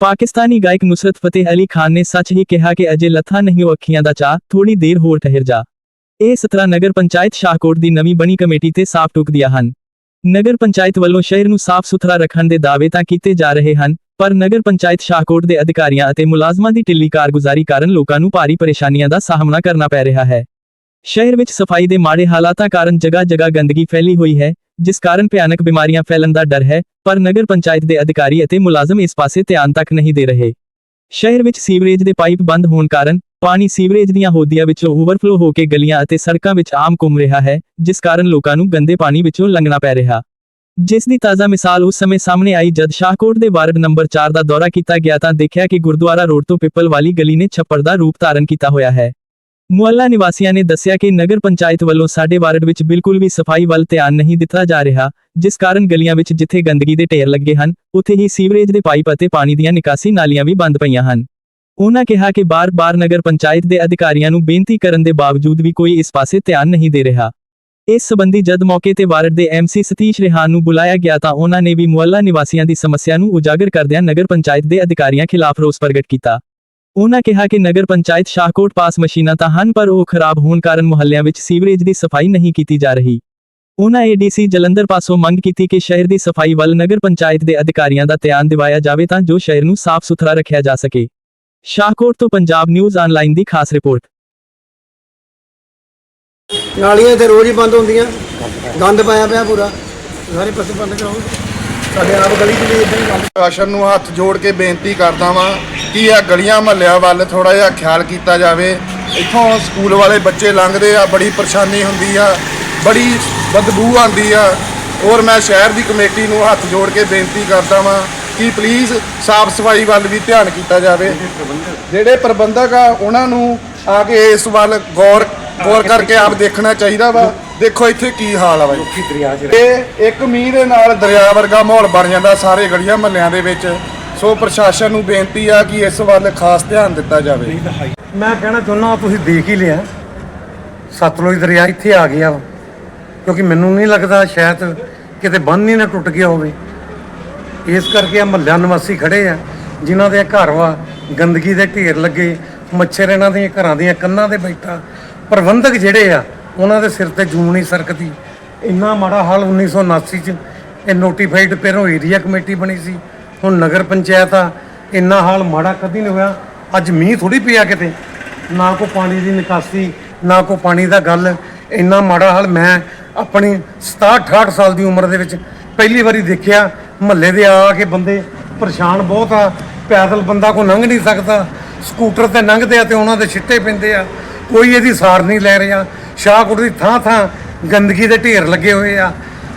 ਪਾਕਿਸਤਾਨੀ ਗਾਇਕ ਨੁਸਰਤ ਫਤਿਹ ਅਲੀ ਖਾਨ ਨੇ ਸੱਚ ਹੀ ਕਿਹਾ ਕਿ ਅਜੇ ਲੱਥਾ ਨਹੀਂ ਉਹ ਅੱਖੀਆਂ ਦਾ ਚਾਹ ਥੋੜੀ ਦੇਰ ਹੋਰ ਠਹਿਰ ਜਾ। ਇਹ ਸਤਰਾ ਨਗਰ ਪੰਚਾਇਤ ਸ਼ਾਹਕੋਟ ਦੀ ਨਵੀਂ ਬਣੀ ਕਮੇਟੀ ਤੇ ਸਾਫ਼ ਟੁਕਦੀਆਂ ਹਨ। ਨਗਰ ਪੰਚਾਇਤ ਵੱਲੋਂ ਸ਼ਹਿਰ ਨੂੰ ਸਾਫ਼ ਸੁਥਰਾ ਰੱਖਣ ਦੇ ਦਾਅਵੇ ਤਾਂ ਕੀਤੇ ਜਾ ਰਹੇ ਹਨ, ਪਰ ਨਗਰ ਪੰਚਾਇਤ ਸ਼ਾਹਕੋਟ ਦੇ ਅਧਿਕਾਰੀਆਂ ਅਤੇ ਮੁਲਾਜ਼ਮਾਂ ਦੀ ਢਿੱਲੀ ਕਾਰਗੁਜ਼ਾਰੀ ਕਾਰਨ ਲੋਕਾਂ ਨੂੰ ਭਾਰੀ ਪਰੇਸ਼ਾਨੀਆਂ ਦਾ ਸਾਹਮਣਾ ਕਰਨਾ ਪੈ ਰਿਹਾ ਹੈ। ਸ਼ਹਿਰ ਵਿੱਚ ਸਫ਼ਾਈ ਦੇ ਮਾੜੇ ਹਾਲਾਤਾਂ ਕਾਰਨ ਜਗ੍ਹਾ ਜਗ੍ਹਾ ਗੰਦਗੀ ਫੈਲੀ ਹੋਈ ਹੈ ਜਿਸ ਕਾਰਨ ਭਿਆਨਕ ਬਿਮਾਰੀਆਂ ਫੈਲਣ ਦਾ ਡਰ ਹੈ, ਪਰ ਨਗਰ ਪੰਚਾਇਤ ਦੇ ਅਧਿਕਾਰੀ ਅਤੇ ਮੁਲਾਜ਼ਮ ਇਸ ਪਾਸੇ ਧਿਆਨ ਤੱਕ ਨਹੀਂ ਦੇ ਰਹੇ। ਸ਼ਹਿਰ ਵਿੱਚ ਸੀਵਰੇਜ ਦੇ ਪਾਈਪ ਬੰਦ ਹੋਣ ਕਾਰਨ ਪਾਣੀ ਸੀਵਰੇਜ ਦੀਆਂ ਹੋਦੀਆਂ ਵਿੱਚੋਂ ਓਵਰਫਲੋ ਹੋ ਕੇ ਗਲੀਆਂ ਅਤੇ ਸੜਕਾਂ ਵਿੱਚ ਆਮ ਘੁੰਮ ਰਿਹਾ ਹੈ, ਜਿਸ ਕਾਰਨ ਲੋਕਾਂ ਨੂੰ ਗੰਦੇ ਪਾਣੀ ਵਿੱਚੋਂ ਲੰਘਣਾ ਪੈ ਰਿਹਾ। ਜਿਸ ਦੀ ਤਾਜ਼ਾ ਮਿਸਾਲ ਉਸ ਸਮੇਂ ਸਾਹਮਣੇ ਆਈ ਜਦ ਸ਼ਾਹਕੋਟ ਦੇ ਵਾਰਡ ਨੰਬਰ 4 ਦਾ ਦੌਰਾ ਕੀਤਾ ਗਿਆ ਤਾਂ ਦੇਖਿਆ ਕਿ ਗੁਰਦੁਆਰਾ ਰੋਡ ਤੋਂ ਪਿੱਪਲ ਵਾਲੀ ਗਲੀ ਨੇ ਛੱਪੜ ਦਾ ਰੂਪ ਧਾਰਨ ਕੀਤਾ ਹੋਇਆ ਹੈ। ਮੁਹੱਲਾ ਨਿਵਾਸੀਆਂ ਨੇ ਦੱਸਿਆ ਕਿ ਨਗਰ ਪੰਚਾਇਤ ਵੱਲੋਂ ਸਾਡੇ ਵਾਰਡ ਵਿੱਚ ਬਿਲਕੁਲ ਵੀ ਸਫ਼ਾਈ ਵੱਲ ਧਿਆਨ ਨਹੀਂ ਦਿੱਤਾ ਜਾ ਰਿਹਾ, ਜਿਸ ਕਾਰਨ ਗਲੀਆਂ ਵਿੱਚ ਜਿੱਥੇ ਗੰਦਗੀ ਦੇ ਢੇਰ ਲੱਗੇ ਹਨ, ਉੱਥੇ ਹੀ ਸੀਵਰੇਜ ਦੇ ਪਾਈਪ ਅਤੇ ਪਾਣੀ ਦੀਆਂ ਨਿਕਾਸੀ ਨਾਲੀਆਂ ਵੀ ਬੰਦ ਪਈਆਂ ਹਨ। ਉਹਨਾਂ ਕਿਹਾ ਕਿ ਬਾਰ-ਬਾਰ ਨਗਰ ਪੰਚਾਇਤ ਦੇ ਅਧਿਕਾਰੀਆਂ ਨੂੰ ਬੇਨਤੀ ਕਰਨ ਦੇ ਬਾਵਜੂਦ ਵੀ ਕੋਈ ਇਸ ਪਾਸੇ ਧਿਆਨ ਨਹੀਂ ਦੇ ਰਿਹਾ। ਇਸ ਸਬੰਧੀ ਜਦ ਮੌਕੇ ਤੇ ਵਾਰਡ ਦੇ ਐਮਸੀ ਸਤੀਸ਼ ਰਿਹਾਨ ਨੂੰ ਬੁਲਾਇਆ ਗਿਆ ਤਾਂ ਉਹਨਾਂ ਨੇ ਵੀ ਮੁਹੱਲਾ ਨਿਵਾਸੀਆਂ ਦੀ ਸਮੱਸਿਆ ਨੂੰ ਉਜਾਗਰ ਕਰਦਿਆਂ ਨਗਰ ਪੰਚਾਇਤ ਦੇ ਅਧਿਕਾਰੀਆਂ ਖਿਲਾਫ ਰੋਸ ਪ੍ਰਗਟ ਕੀਤਾ। ਉਹਨਾਂ ਕਿਹਾ ਕਿ ਨਗਰ ਪੰਚਾਇਤ ਸ਼ਾਹਕੋਟ ਪਾਸ ਮਸ਼ੀਨਾਂ ਤਾਂ ਹਨ ਪਰ ਉਹ ਖਰਾਬ ਹੋਣ ਕਾਰਨ ਮੁਹੱਲਿਆਂ ਵਿੱਚ ਸੀਵਰੇਜ ਦੀ ਸਫ਼ਾਈ ਨਹੀਂ ਕੀਤੀ ਜਾ ਰਹੀ। ਉਹਨਾਂ ਏਡੀਸੀ ਜਲੰਧਰ ਪਾਸੋਂ ਮੰਗ ਕੀਤੀ ਕਿ ਸ਼ਹਿਰ ਦੀ ਸਫ਼ਾਈ ਵੱਲ ਨਗਰ ਪੰਚਾਇਤ ਦੇ ਅਧਿਕਾਰੀਆਂ ਦਾ ਧਿਆਨ ਦਿਵਾਇਆ ਜਾਵੇ ਤਾਂ ਜੋ ਸ਼ਹਿਰ ਨੂੰ ਸਾਫ਼ ਸੁਥਰਾ ਰੱਖਿਆ ਜਾ ਸਕੇ। ਸ਼ਾਹਕੋਟ ਤੋਂ ਪੰਜਾਬ ਨਿਊਜ਼ ਆਨਲਾਈਨ ਦੀ ਖਾਸ ਰਿਪੋਰਟ। ਨਾਲੀਆਂ ਤੇ ਰੋਜ਼ ਹੀ ਬੰਦ ਹੁੰਦੀਆਂ। ਗੰਦ ਪਾਇਆ ਪਿਆ ਪੂਰਾ। ਸਾਰੇ ਪਾਸੇ ਬੰਦ ਕਰਾਓ। ਸਾਡੇ ਆਪ ਗਲੀ 'ਚ ਵੀ ਇਦਾਂ ਹੀ ਗੰਦ। ਪ੍ਰਸ਼ਾਸਨ ਨੂੰ ਹੱਥ ਜੋੜ ਕੇ ਬੇਨਤੀ ਕਰਦਾ ਵਾਂ ਕਿ ਇਹ ਗਲੀਆਂ ਮਹੱਲਿਆਂ ਵੱਲ ਥੋੜਾ ਜਿਹਾ ਖਿਆਲ ਕੀਤਾ ਜਾਵੇ। ਇੱਥੋਂ ਸਕੂਲ ਵਾਲੇ ਬੱਚੇ ਲੰਘਦੇ ਆ ਬੜੀ ਪਰੇਸ਼ਾਨੀ ਹੁੰਦੀ ਆ ਬੜੀ ਬਦਬੂ ਆਉਂਦੀ ਆ। ਔਰ ਮੈਂ ਸ਼ਹਿਰ ਦੀ ਕਮੇਟੀ ਨੂੰ ਹੱਥ ਜੋੜ ਕੇ ਬੇਨਤੀ ਕਰਦਾ ਵਾਂ ਕਿ ਪਲੀਜ਼ ਸਾਫ਼ ਸਫ਼ਾਈ ਵੱਲ ਵੀ ਧਿਆਨ ਕੀਤਾ ਜਾਵੇ। ਜਿਹੜੇ ਪ੍ਰਬੰਧਕ ਆ ਉਹਨਾਂ ਨੂੰ ਆ ਕੇ ਇਸ ਵੱਲ ਗੌਰ ਗੌਰ ਕਰਕੇ ਆਪ ਦੇਖਣਾ ਚਾਹੀਦਾ ਵਾ। ਦੇਖੋ ਇੱਥੇ ਕੀ ਹਾਲ ਆ ਬਾਈ। ਇਹ ਇੱਕ ਮੀਂਹ ਦੇ ਨਾਲ ਦਰਿਆ ਵਰਗਾ ਮਾਹੌਲ ਬਣ ਜਾਂਦਾ ਸਾਰੇ ਗਲੀਆਂ ਮਹੱਲਿਆਂ ਦੇ ਵਿੱਚ। ਸੋ ਪ੍ਰਸ਼ਾਸਨ ਨੂੰ ਬੇਨਤੀ ਆ ਕਿ ਇਸ ਵੱਲ ਖਾਸ ਧਿਆਨ ਦਿੱਤਾ ਜਾਵੇ। ਮੈਂ ਕਹਿਣਾ ਚਾਹੁੰਦਾ ਤੁਸੀਂ ਦੇਖ ਹੀ ਲਿਆ। ਸਤਲੁਜ ਦਰਿਆ ਇੱਥੇ ਆ ਗਿਆ ਵਾ। ਕਿਉਂਕਿ ਮੈਨੂੰ ਨਹੀਂ ਲੱਗਦਾ ਸ਼ਾਇਦ ਕਿਤੇ ਬੰਨ ਹੀ ਨਾ ਟੁੱਟ ਗਿਆ ਹੋਵੇ। ਇਸ ਕਰਕੇ ਆ ਮਹੱਲਾ ਨਿਵਾਸੀ ਖੜੇ ਆ, ਜਿਨ੍ਹਾਂ ਦੇ ਘਰ ਵਾ ਗੰਦਗੀ ਦੇ ਢੇਰ ਲੱਗੇ। ਮੱਛਰ ਇਹਨਾਂ ਦੇ ਘਰਾਂ ਦੀਆਂ ਕੰਨਾਂ ਤੇ ਬੈਠਾ। ਪ੍ਰਬੰਧਕ ਜਿਹੜੇ ਆ, ਉਹਨਾਂ ਦੇ ਸਿਰ ਤੇ ਜੂੰ ਨਹੀਂ ਸਰਕਦੀ। ਇੰਨਾ ਮਾੜਾ ਹਾਲ 1979 ਚ ਇਹ ਨੋਟੀਫਾਈਡ ਪਹਿਲੋਂ ਏਰੀਆ ਕਮੇਟੀ ਬਣੀ ਸੀ। ਹੁਣ ਨਗਰ ਪੰਚਾਇਤ ਆ, ਇੰਨਾ ਹਾਲ ਮਾੜਾ ਕਦੀ ਨਹੀਂ ਹੋਇਆ। ਅੱਜ ਮੀਂਹ ਥੋੜੀ ਪਿਆ ਕਿਤੇ। ਨਾ ਕੋ ਪਾਣੀ ਦੀ ਨਿਕਾਸੀ, ਨਾ ਕੋ ਪਾਣੀ ਦਾ ਗੱਲ। ਇੰਨਾ ਮਾੜਾ ਹਾਲ ਮੈਂ ਆਪਣੀ 67 68 ਸਾਲ ਦੀ ਉਮਰ ਦੇ ਵਿੱਚ ਪਹਿਲੀ ਵਾਰੀ ਦੇਖਿਆ। ਮਹੱਲੇ ਦੇ ਆ ਕੇ ਬੰਦੇ ਪਰੇਸ਼ਾਨ ਬਹੁਤ ਆ। ਪੈਦਲ ਬੰਦਾ ਕੋ ਲੰਘ ਨਹੀਂ ਸਕਦਾ। ਸਕੂਟਰ ਤੇ ਲੰਘਦੇ ਆ ਤੇ ਉਹਨਾਂ ਦੇ ਛਿੱਟੇ ਪੈਂਦੇ ਆ। ਕੋਈ ਇਹਦੀ ਸਾਰ ਨਹੀਂ ਲੈ ਰਿਹਾ। ਸ਼ਾਹਕੋਟ ਦੀ ਥਾਂ ਥਾਂ ਗੰਦਗੀ ਦੇ ਢੇਰ ਲੱਗੇ ਹੋਏ ਆ।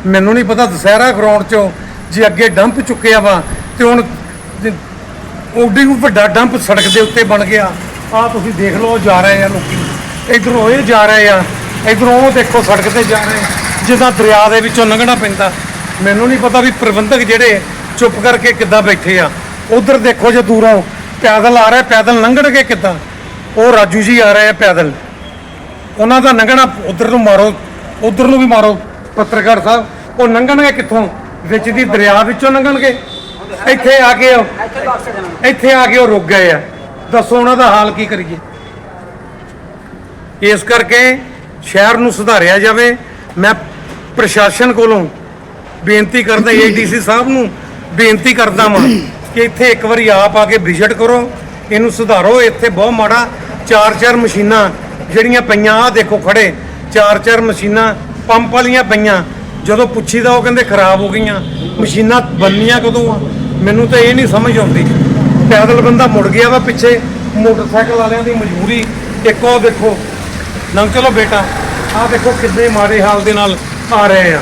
ਮੈਨੂੰ ਨਹੀਂ ਪਤਾ ਦੁਸਹਿਰਾ ਗਰਾਊਂਡ 'ਚੋਂ ਜੇ ਅੱਗੇ ਡੰਪ ਚੁੱਕਿਆ ਵਾ ਤੇ ਹੁਣ ਓਡੀ ਵੱਡਾ ਡੰਪ ਸੜਕ ਦੇ ਉੱਤੇ ਬਣ ਗਿਆ ਆ ਤੁਸੀਂ ਦੇਖ ਲਓ ਜਾ ਰਹੇ ਆ ਲੋਕੀ। ਇਧਰੋਂ ਇਹ ਜਾ ਰਹੇ ਆ, ਇਧਰੋਂ ਉਹ ਦੇਖੋ ਸੜਕ ਤੇ ਜਾ ਰਹੇ ਜਿੱਦਾਂ ਦਰਿਆ ਦੇ ਵਿੱਚੋਂ ਲੰਘਣਾ ਪੈਂਦਾ। ਮੈਨੂੰ ਨਹੀਂ ਪਤਾ ਵੀ ਪ੍ਰਬੰਧਕ ਜਿਹੜੇ ਚੁੱਪ ਕਰਕੇ ਕਿੱਦਾਂ ਬੈਠੇ ਆ। ਉਧਰ ਦੇਖੋ ਜੇ ਦੂਰੋਂ ਪੈਦਲ ਆ ਰਿਹਾ, ਪੈਦਲ ਲੰਘਣਗੇ ਕਿੱਦਾਂ? ਉਹ ਰਾਜੂ ਜੀ ਆ ਰਹੇ ਆ ਪੈਦਲ। ਉਹਨਾਂ ਦਾ ਲੰਘਣਾ ਉਧਰ ਨੂੰ ਮਾਰੋ, ਉਧਰ ਨੂੰ ਵੀ ਮਾਰੋ, ਪੱਤਰਕਾਰ ਸਾਹਿਬ। ਉਹ ਲੰਘਣਗੇ ਕਿੱਥੋਂ? ਵਿੱਚ ਦੀ ਦਰਿਆ ਵਿੱਚੋਂ ਲੰਘਣਗੇ। ਇੱਥੇ ਆ ਕੇ ਉਹ- ਇੱਥੇ ਆ ਕੇ ਉਹ ਰੁਕ ਗਏ ਆ। ਦੱਸੋ ਉਹਨਾਂ ਦਾ ਹਾਲ ਕੀ ਕਰੀਏ? ਇਸ ਕਰਕੇ ਸ਼ਹਿਰ ਨੂੰ ਸੁਧਾਰਿਆ ਜਾਵੇ। ਮੈਂ ਪ੍ਰਸ਼ਾਸਨ ਕੋਲੋਂ ਬੇਨਤੀ ਕਰਦਾ ਏਡੀਸੀ ਸਾਹਿਬ ਨੂੰ ਬੇਨਤੀ ਕਰਦਾ ਵਾਂ ਕਿ ਇੱਥੇ ਇੱਕ ਵਾਰੀ ਆਪ ਆ ਕੇ ਵਿਜ਼ਿਟ ਕਰੋ। ਇਹਨੂੰ ਸੁਧਾਰੋ। ਇੱਥੇ ਬਹੁਤ ਮਾੜਾ ਚਾਰ ਚਾਰ ਮਸ਼ੀਨਾਂ ਜਿਹੜੀਆਂ ਪਈਆਂ ਆ ਦੇਖੋ ਖੜੇ। ਚਾਰ ਚਾਰ ਮਸ਼ੀਨਾਂ ਪੰਪ ਵਾਲੀਆਂ ਪਈਆਂ। ਜਦੋਂ ਪੁੱਛੀਦਾ ਉਹ ਕਹਿੰਦੇ ਖਰਾਬ ਹੋ ਗਈਆਂ। ਮਸ਼ੀਨਾਂ ਬੰਨੀਆਂ ਕਦੋਂ ਆ? ਮੈਨੂੰ ਤਾਂ ਇਹ ਨਹੀਂ ਸਮਝ ਆਉਂਦੀ। ਪੈਦਲ ਬੰਦਾ ਮੁੜ ਗਿਆ ਵਾ ਪਿੱਛੇ, ਮੋਟਰਸਾਈਕਲ ਵਾਲਿਆਂ ਦੀ ਮਜਬੂਰੀ। ਇੱਕ ਉਹ ਦੇਖੋ, ਲੰਘ ਚਲੋ ਬੇਟਾ, ਆਹ ਦੇਖੋ ਕਿੰਨੇ ਮਾੜੇ ਹਾਲ ਦੇ ਨਾਲ ਆ ਰਹੇ ਆ।